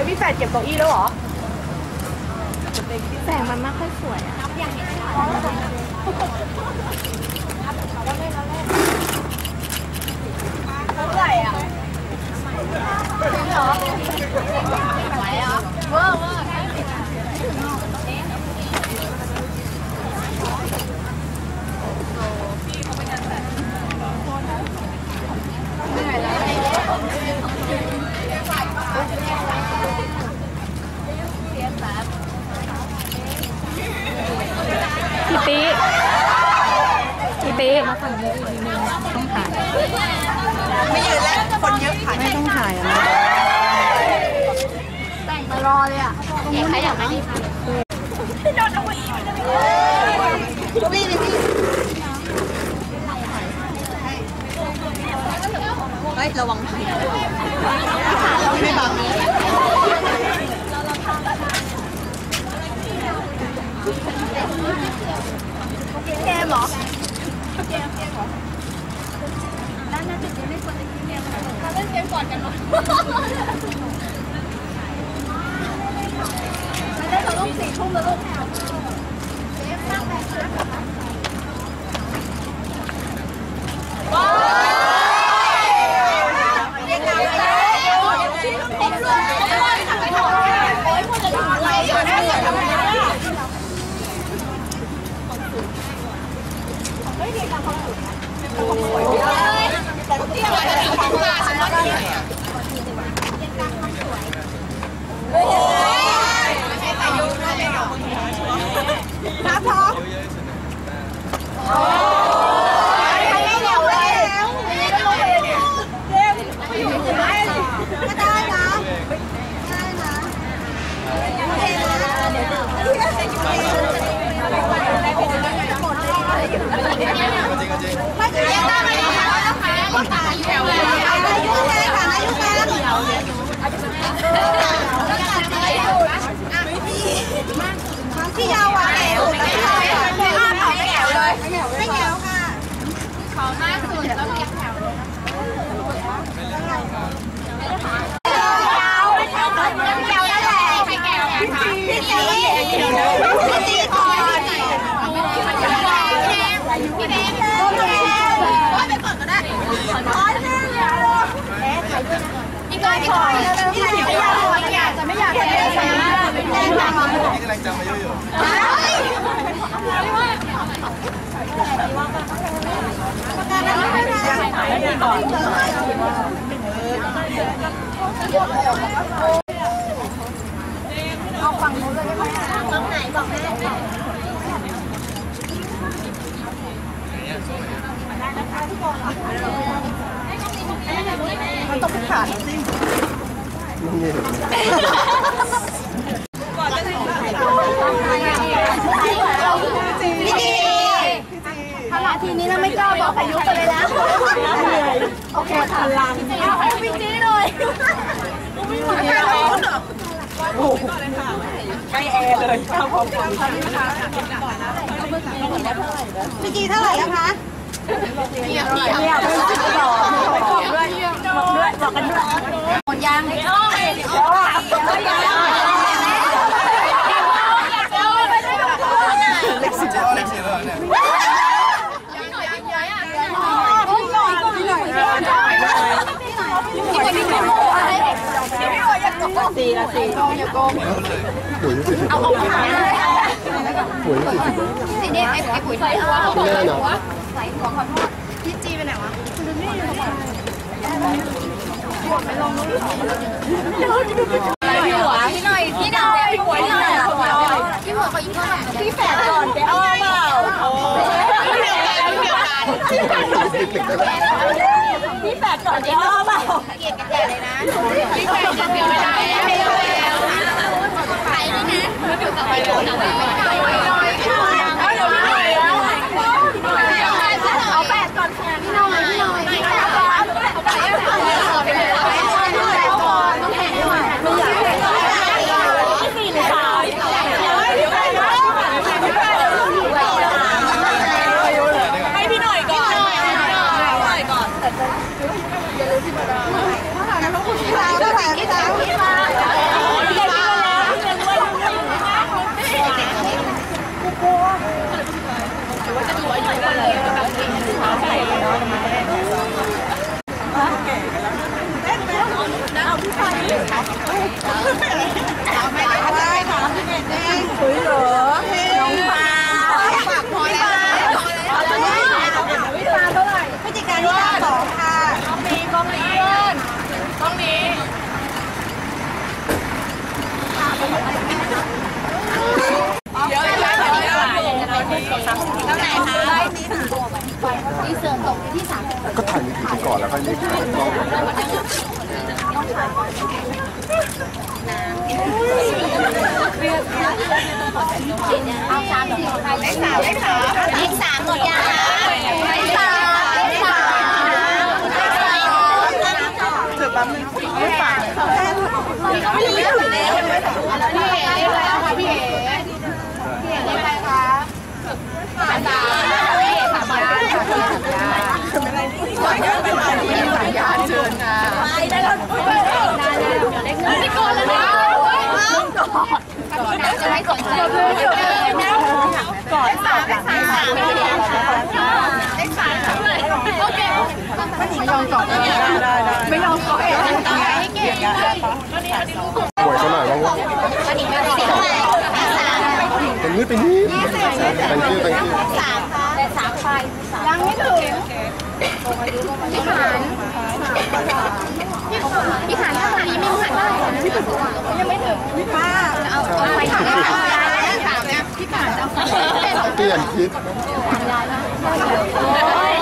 ฮ้ยพี่แฝดเก็บเก้าอี้แล้วเหรอแสงมันไม่ค่อยสวยอะเท่าไหร่อะเวอร์เวอร์ พี่ปีพี่ปีมาฝั่งนี้อีกนิดนึงต้องถ่ายไม่ยืนแล้วคนเยอะถ่ายไม่ต้องถ่ายอะนะแต่งมารอเลยอะเอ๋ใครอยากมาดีคะพี่โดนเอาไว้อีกมันจะไม่เก้าอี้นี่พี่เฮ้ยระวังไม่บัง แกมเหรอน้ำพร้อมไม่เหนียวเลยเจ็บก็ได้นะได้นะไม่ถึงยังได้ไหมคะแถวเลยอายุแค่ค่ะอายุแค่ที่ยาวอะแถวที่ยาวอะไม่ห้าเผาไม่แถวเลยไม่แถวค่ะขอมากสุดต้องเก็บแถวเลยยาวไม่แถว มันต้องเป็นขาดสิ บอกอายุกันเลยนะโอเคพลังเอาให้พี่จีเลยใกล้แอร์เลยครับผมพี่จีเท่าไหร่แล้วคะเงียบเงียบเงียบบอกด้วยบอกด้วยบอกกันด้วยหมดยังเล็กสิบเล็กสิบแล้วเนี่ย สี่ ละสี่โกงอย่าโกงเอาออกมาสิเนี่ยไอ้ไอ้ปุ๋ยใส่หัวใส่หัวใส่หัวขอโทษพี่จีไปไหนวะพี่หัวพี่หน่อยพี่หน่อยพี่หัวพี่หน่อยพี่หัวเขายิ้มว่าพี่แฝดก่อนแกอ้อเปล่า พี่แปดก่อนแกอ้อเปล่าเกียดกันใหญ่เลยนะพี่แปดจะเปลี่ยนไม่ได้ไม่ได้แล้วไปเลยนะอยู่กับไปโดนไปเลยวพี่หน่อยแล้วเอาแฝดก่อนค่ะพี่หน่อยพี่หน่อยพี่หน่อยเอาแฝดก่อนเอาแฝดก่อนไม่อยากให้สี่หรือสามให้พี่หน่อยก่อนให้พี่หน่อยก่อนถ้าหากนั้นต้องคุณพี่เราถ้าหากที่ นนี้ถึงก่อนแล้วค่อยรีบถ่ายกล้อง เอาสามเลขสามเลขสามเลขสามเลขสามหมดยังคะเลขสามเลขสามเลขสาม ถือแป๊บนึงไม่ฝากแค่ไม่ยังไม่ถึงเลย พี่เอ๋เลขอะไรคะพี่เอ๋พี่เอ๋เลขอะไรคะสามสามพี่เอ๋สามยาสามยาสามยา ฝากยังเป็นอะไรที่ฝากยาเชิญค่ะไม่ได้แล้ว ไม่โกนแล้วนะจะ ไม่สนใจเลยก่อนสามสามเลขสามเลขสามโอเคไม่ยอมก่อนได้ไม่ยอมก่อนเองให้เก่งป่วยเขาหน่อยบ้างวะอันนี้มาสิบห้าสามเป็นนิดไปนิด thank you thank you สามค่ะแต่สามไปยังไม่ถึงพี่ขานพี่ขานถ้าวันนี้ไม่หันได้ยังไม่ถึง ป้า เอาเอาไปถามสามเนี่ยพี่ขานจะ เปลี่ยนคิด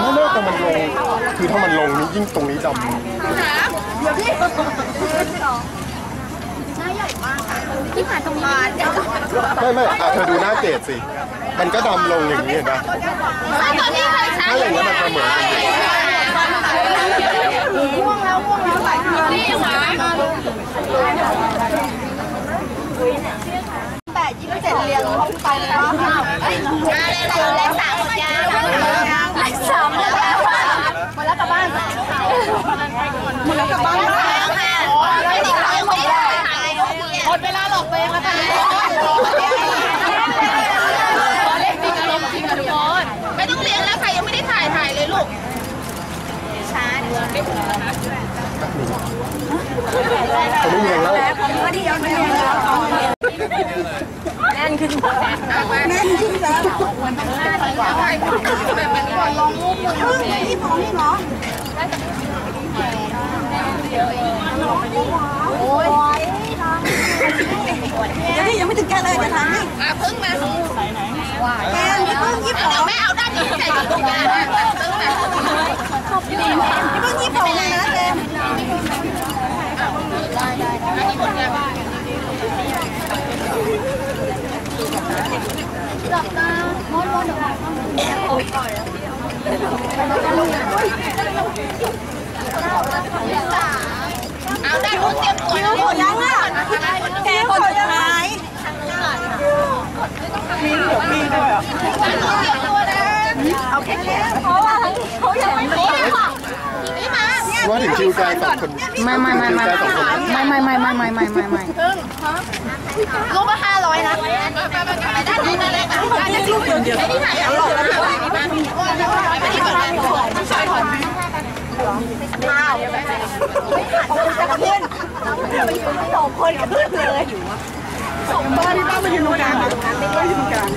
ไม่เลิกแต่มันลง คือถ้ามันลงนี่ยิ่งตรงนี้ดำพี่ขานตรงนี้ไม่ไม่อะเธอดูหน้าเกดสิ มันก็ดำลงอย่างนี้เห็นปะถ้าอย่างนี้มันจะเหมือนกันง่วงแล้วง่วงแล้วไหลายทีนี่หมาแปดยี่สิบเจ็ดเรียงเข้าไปแล้วเลยเราเลขสามยังเลขสามแล้วหมดแล้วกลับบ้านหมดแล้วกลับบ้านแล้วค่ะไม่ได้ถ่ายไม่ได้ถ่ายหมดเวลาหลอกตัวเองแล้วค่ะเลขจริงอารมณ์จริงทุกคนไม่ต้องเลี้ยงแล้วใครยังไม่ได้ถ่ายถ่ายเลยลูกช้าเขาไม่มีแรงแล้วแน่ แม่ที่แล้วมันต้าดีกว่าไอ้คนลองรูปมือที่หมอที่หมอโอ้ยเดียวนี่ยังไม่ถึงแกเลยจะทำให้พึ่งมาแม่พึ่งยี่ปอไม่เอาได้านนี้ใส่ถุงย เอาด้านนู้นเตรียมตัวคิวหมดยังอะแกคนสุดท้ายมีเดี๋ยวมีด้วยอะด้านนู้นเตรียมตัวนะเอาแค่เพราะว่าเขายังไม่นี่ค่ะนี่มาว่าถึงคิวแกสองคนไม่ไม่ไม่ไม่ไม่ไม่ไม่ไม่ไม่ไม่ไม่ไม่รูปละห้าร้อยนะได้านนู้นเลยค่ะด้านนี้รูปเดียวเดียวไม่ได้ถ่ายหรอก นะไม่ได้ก่อนเลยใช่ก่อนจะขึ้นสองคนขึ้นเลยบ้านที่บ้านมายู่ตรงกลางบ้ายู่ตรงกลาง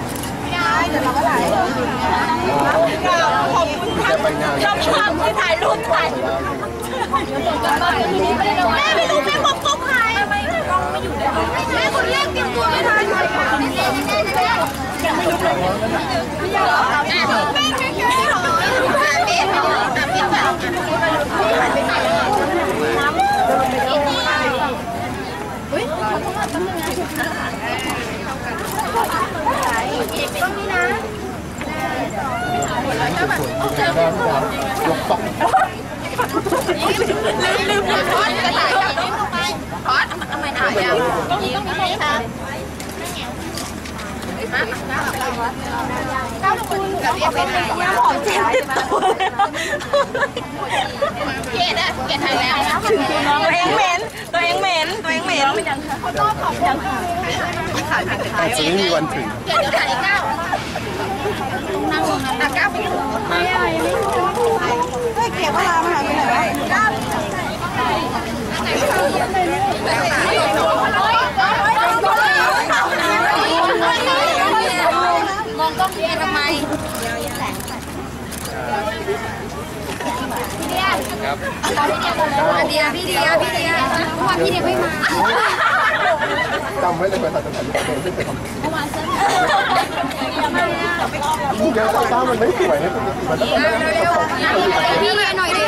เดี๋ยวเราก็ถ่ายขอบคุณแกไปงานชอบชอบที่ถ่ายรูปถ่ายแม่ไม่รู้แม่บอกก็ใคร ต้องไม่อยู่ได้เลยแม่คนแรกเตรียมตัวไม่ทันเลยยังไม่ลุกเลยไม่ยอมแม่แม่แม่แม่หรอแม่เปลี่ยนไปเลยแต่เปลี่ยนแบบไม่หันไปไหนเลยน้ำเดินไปเดินมาเฮ้ยต้องมีนะแล้วแบบโอเคยกตก พอดจะถ่ายแบบนี้ลงไปพอดทำไมถ่ายอะต้องต้องมีครคะก้าวลงมากับเรียกเป็นไงหอมเจ็บติดตัวเกดอะเกดถ่ายแล้วตัวเองเหม็นตัวเองเหม็นตัวเองเหม็นอาจจะไม่มีวันถึงเกดเดี๋ยวถ่ายอีกก้าว นั่งตรงนั้นอะก้าไปถึงไม่อะไรไห้เฮ้ยเกีลามหาไปไหนวะก้าวมองกล้องเบียทำไมพี่เดียพี่เดียพี่เดียพี่เดียพี่เดียพี่เดียไม่มา cầm với lại thật thật thật thật sao mình mấy tuổi đấy mà tất cả đi lại nổi đi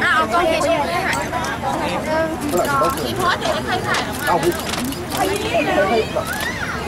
à con kia chưa hả? Chị phó thì em thấy phải không? Không.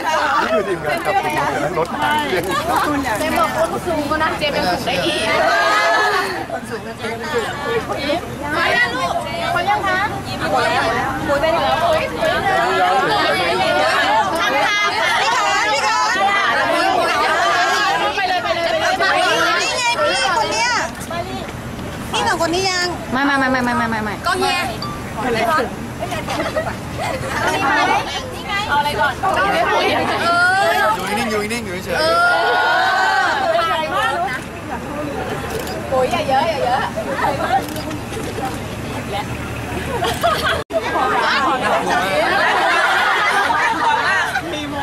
นี่คือทีมงานกับทีมงานกันรถหาเรื่องเจมบอกว่าสูงก็นะเจมยังสูงได้อีกมาแล้วลูกคนยังคะยิ้มหมดแล้วหมดไปแล้วโอ้ยทำทางพี่ขาพี่ขาไปเลยไปเลยไปเลยนี่ไงพี่คนเนี้ยพี่สองคนนี้ยังไม่ไม่ไม่ไม่ไม่ไม่ไม่ก็เฮียเลย อาอะไรก่อนเอออยู่นิ่งๆอยู่นิ่งๆอยู่เฉยเออโอ้ยอย่าเยอะอย่าเยอะ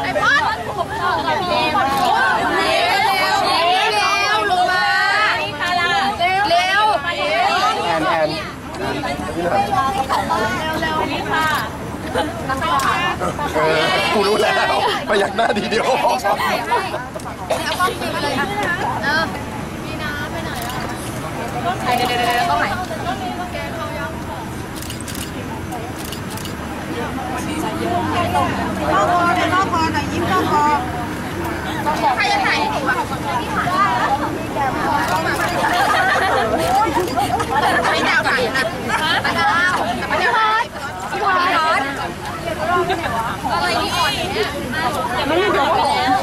ไอ้พ่อเร็วเร็วเร็วลงมาเร็วเร็ว แอนแอนนี่นะเออ กูรู้แล้วพยักหน้าทีเดียวเอากล้องตีมาเลยเออมีน้ำไปไหนอะเดี๋ยวเดี๋ยวเดี๋ยวต้องไหนใครจะถ่ายให้หนูอะไม่ดาวถ่ายนะไม่ดาวไม่ดาวถ่ายพี่พอด อะไรนี่อ่อนเนี่ยไม่ได้ดูแล้ว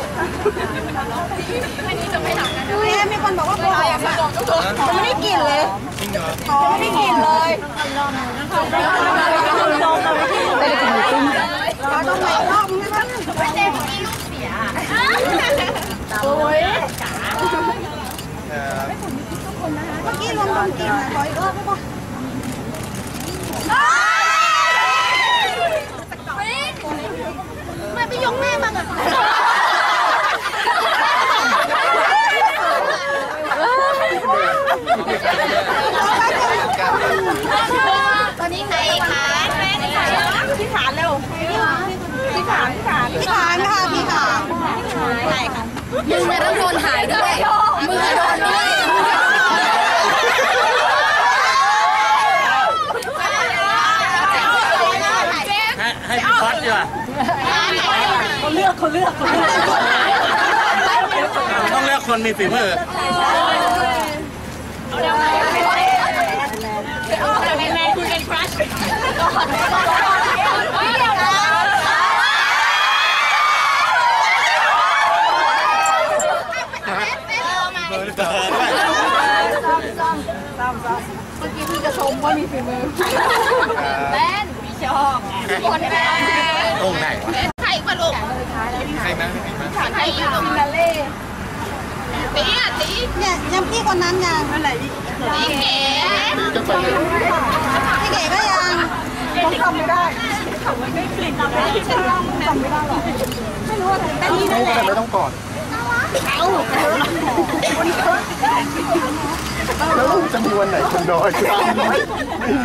วันนี้จะไม่หนักนะเนี่ยมีคนบอกว่าพออะค่ะจะไม่ได้กลิ่นเลยๆจริงเหรออ๋อไม่ได้กลิ่นเลยเราต้องไปรอบนึงนะคะไม่เจ๊มีลูกเสียโอ้ยเออเมื่อกี้รวมรวมกลิ่นนะขออีกรอบได้ปะ ไม่ไปยกแม่มันอะตอนนี้ไหนคะแม่ไหนคะพี่ขานเร็วพี่ขานพี่ขานพี่ขานค่ะพี่ขานใช่ค่ะมึงจะต้องโดนหายด้วยมึงจะโดนด้วย ให้ให้พี่คอสดีกว่า เขาเลือกเขาเลือกเขาเลือกต้องเลือกคนมีฝีมือเบอร์หรือเปล่าแม่นพี่ชอบคนแม่ตรงไหนวะ ใครมาลูกใครไหมไม่มีไหมใครอยู่ฟินาเล่ตีอะตีเนี่ยยังพี่คนนั้นยังอะไรตีเก๋จะไปเลยพี่เก๋ก็ยังผมทำไม่ได้ทำไม่กลิ่นทำไม่ได้ทำไม่ได้หรอกไม่รู้ว่าแต่นี่นั่นแหละไม่ต้องกอด แล้วจะมีวันไหนคนน้อยไม่มี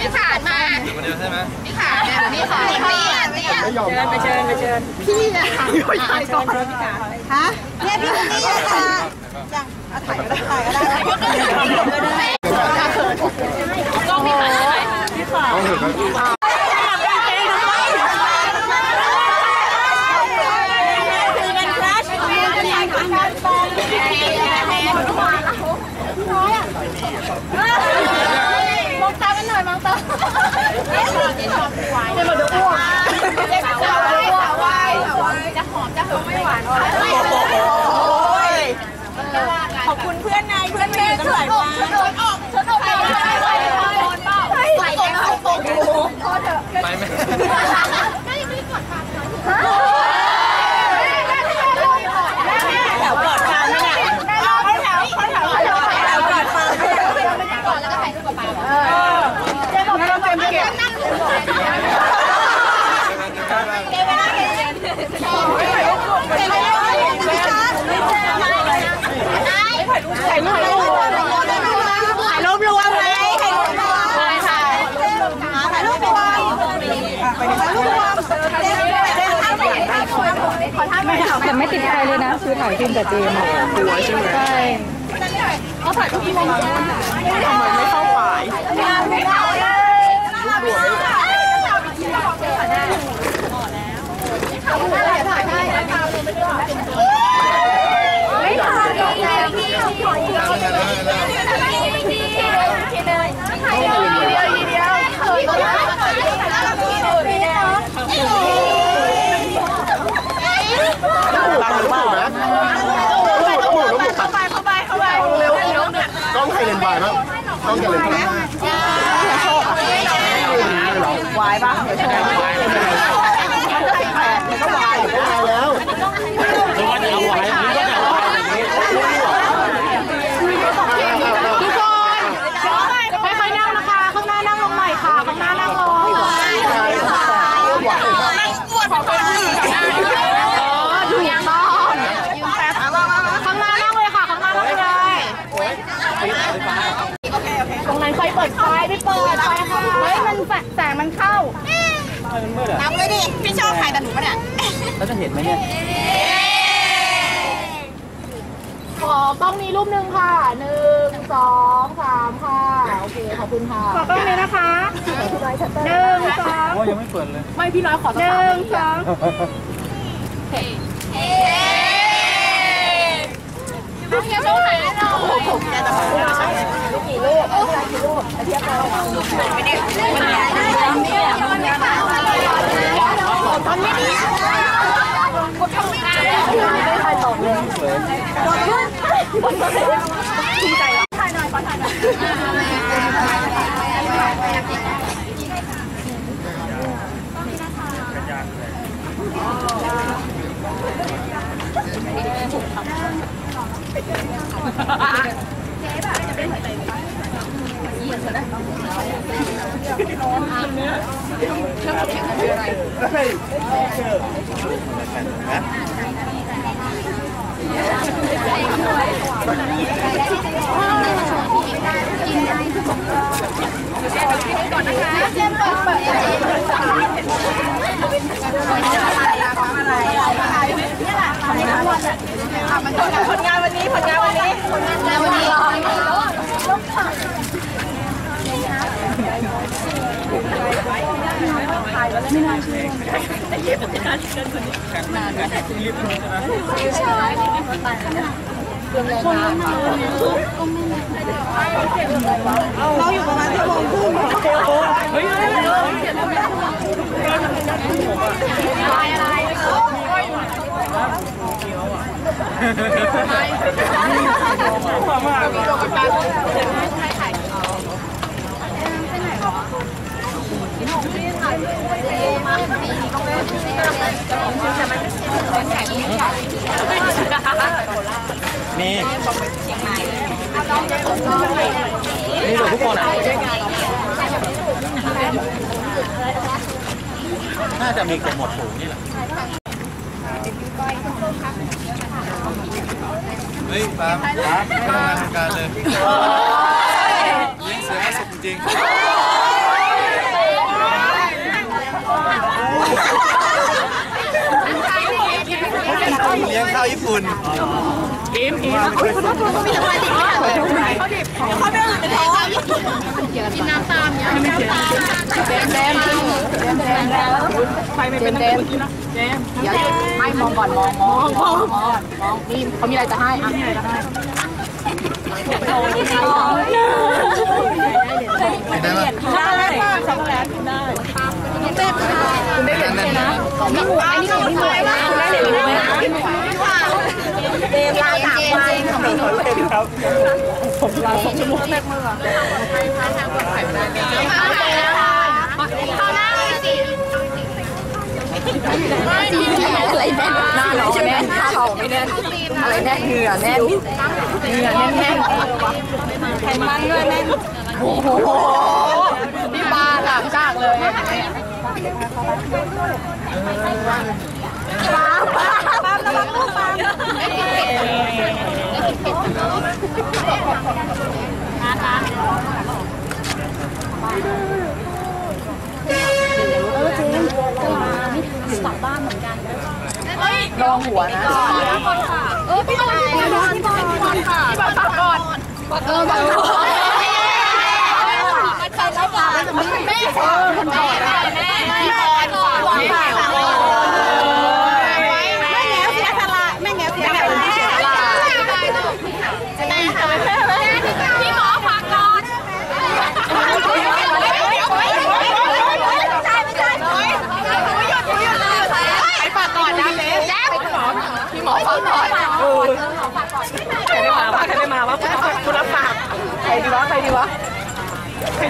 พี่ขานมาคนเดียวใช่ไหมพี่ขานเนี่ยพี่ขานตีอะตีอะไม่ยอมไปเชิญไปเชิญพี่อะถ่ายก่อนฮะเนี่ยพี่คนนี้อะค่ะยังเอาถ่ายก็ได้ถ่ายก็ได้กล้องพี่ขานไหมต้องเห็นไห ไม่หวานโอ้ยขอบคุณเพื่อนนายเพื่อนแม่ก็หลายวันออกชนออกไปไปไปไปไปไปไปไปไปไปไปไปไปไปไปไปไป คือถ่ายฟิล์มแต่เจมส์อะสวยใช่ไหมใช่ทำไมไม่เข้าฝ่าย ตั้งหรือเปล่านะลูกหมูลูกหมูเข้าไปเข้าไปเข้าไปเร็วกล้องไทยเลนส์วายมั้งกล้องไทยเลนส์วายเหรอ วายป่ะเดี๋ยวโชว์มันจะติดแผลมันก็วายอยู่ ได้แล้ว หรือว่าจะเอาไว้หรือว่าจะเอาไว้แบบนี้ ทุกคนค่อยๆนั่งนะคะ ข้างหน้านั่งลงหน่อยค่ะ ข้างหน้านั่งลง ไหวครับ อ๋อถูกต้องข้างหน้านั่งเลยค่ะ ข้างหน้านั่งเลย ตรงนั้นใครเปิดไฟไม่เปิดไฟค่ะเฮ้ยมันแสงมันเข้า ทำเลยดิ พี่ชอบถ่ายแต่หนูปะเนี่ย แล้วจะเห็นไหมเนี่ยขอกล้องนี้รูปหนึ่งค่ะหนึ่งสองสามค่ะ โอเค ขอบคุณค่ะขอกล้องนี้นะคะหนึ่งสองว่ายังไม่เปิดเลย ไม่พี่น้อยขอหนึ่งสอง คนเลยภูมิใจเหรอถ่ายหน่อยขอถ่ายหน่อยเจ๊แบบจะเป็นหัวใจไหมเยี่ยมเลยร้อนเนื้อเนื้อเขียนคืออะไรเฮ้ยเชื่อ ผลงานวันนี้ผลงานวันนี้ผลงานวันนี้ เราอยู่ประมาณชั่วโมงครึ่ง มีนี่ดูทุกคนอะน่าจะมีเกือบหมดฝูนี่แหละเฮ้ยปาล์มครับไม่ทำงานทำการเลยเลี้ยงเสือให้สุกจริงเลี้ยงข้าวญี่ปุ่เป็นไม่มองก่อนมองมองมองมองมองนี่เขามีอะไรจะให้อะได้ไหมได้ค่ะช็อกโกแลตได้ได้เหรียญเงินะของพี่หมูอันนี้ของพี่หมูนะคุณได้เหรียญไหมเดมลาสาม วันของพี่หนูเขาหน้าเลยสิอะไรแน่นหน้าเราแน่นหน้าเราไม่แน่นอะไรแน่นเหงื่อแน่นเหงื่อแน่นแน่นไขมันด้วยแน่นโอ้โหนี่ปลาหลังจากเลยปลาปลาปลาระวังลูกปลา เระวังหัวนะเออพี่บอลพี่บอลพี่บอลพี่บอลค่ะพี่บอลฝากก่อนเออฝากก่อนแม่ขอ หอยเออใครไม่มาใครไม่มาว่าคุณรับฝากใครดีวะใครดีวะ